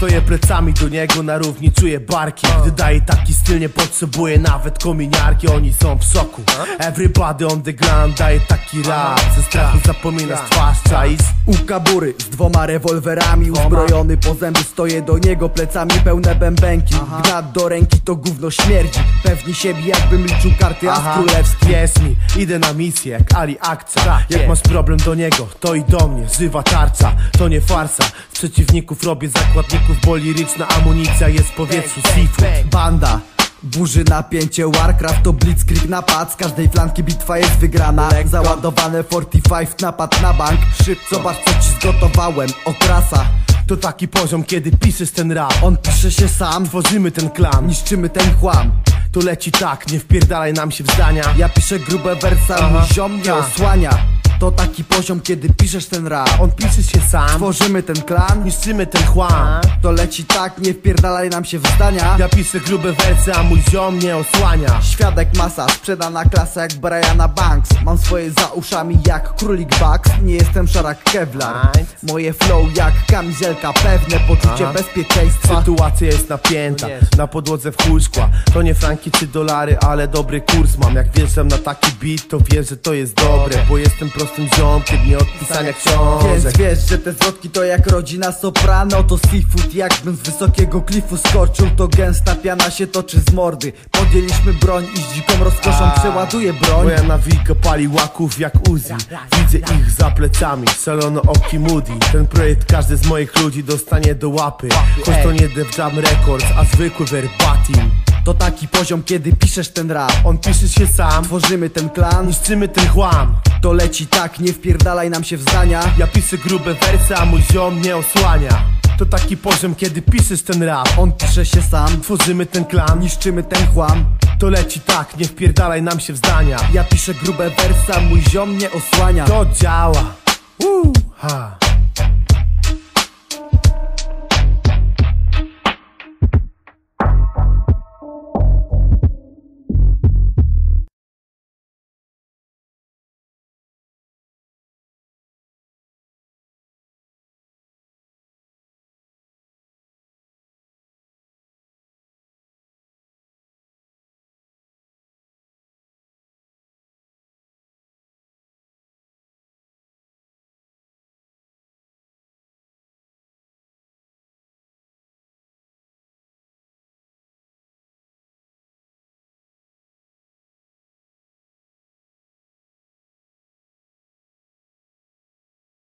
Stoję plecami do niego na równi, czuję barki. Gdy daje taki styl, nie potrzebuję nawet kominiarki. Oni są w szoku Everybody on the ground daje taki rap. Ze strachu zapominasz twarz, czaisz? U kabury z dwoma rewolwerami. Uzbrojony po zęby stoję do niego Plecami pełne bębenki. Gnat do ręki to gówno śmierdzi. Pewni siebie jakbym liczył karty as królewski Wierz mi, idę na misję jak Ali akcja Jak masz problem do niego, to i do mnie. Żywa tarcza, to nie farsa. Z przeciwników robię zakładników Bo liryczna amunicja jest w powietrzu seafood. Banda Burzy napięcie, Warcraft to blitzkrieg napad. Z każdej flanki bitwa jest wygrana. Załadowane 45 napad na bank. Szybko, zobacz co ci zgotowałem, okrasa. To taki poziom, kiedy piszesz ten rap. On pisze się sam, Tworzymy ten klan. Niszczymy ten chłam. To leci tak, nie wpierdalaj nam się w zdania. Ja piszę grube wersa, mój ziom mnie osłania To taki poziom, kiedy piszesz ten rap. On pisze się sam. Tworzymy ten klan, Niszczymy ten chłam. To leci tak, nie wpierdalaj nam się w zdania. Ja piszę grube wersy, a mój ziom mnie osłania. Świadek masa, sprzedana klasa jak Briana Banks. Mam swoje za uszami jak królik Bucks. Nie jestem szarak Kevlar. Moje flow jak kamizelka, pewne poczucie Aha. bezpieczeństwa. Sytuacja jest napięta, na podłodze w chuj szkła. To nie franki czy dolary, ale dobry kurs mam. Jak wjeżdżam na taki beat, to wiesz, że to jest dobre Bo jestem prostym ziomkiem, nie od pisania Więc książek wiesz, że te zwrotki to jak rodzina soprano To seafood. Jakbym z wysokiego klifu skoczył To gęsta piana się toczy z mordy. Podjęliśmy broń i z dziką rozkoszą A. przeładuję broń. Moja nawika pali łaków jak Uzi. Widzę ich za plecami, szalono oki Moody. Ten projekt każdy z moich ludzi dostanie do łapy. Choć to nie Def Jam Records, a zwykły verbatim. To taki poziom, kiedy piszesz ten rap. On pisze się sam, Tworzymy ten klan, niszczymy ten chłam to leci tak, nie wpierdalaj nam się w zdania. Ja piszę grube wersy, a mój ziom mnie osłania. To taki poziom, kiedy piszesz ten rap. On pisze się sam, Tworzymy ten klan, niszczymy ten chłam. To leci tak, nie wpierdalaj nam się w zdania. Ja piszę grube wersa, mój ziom mnie osłania. To działa, uh, ha.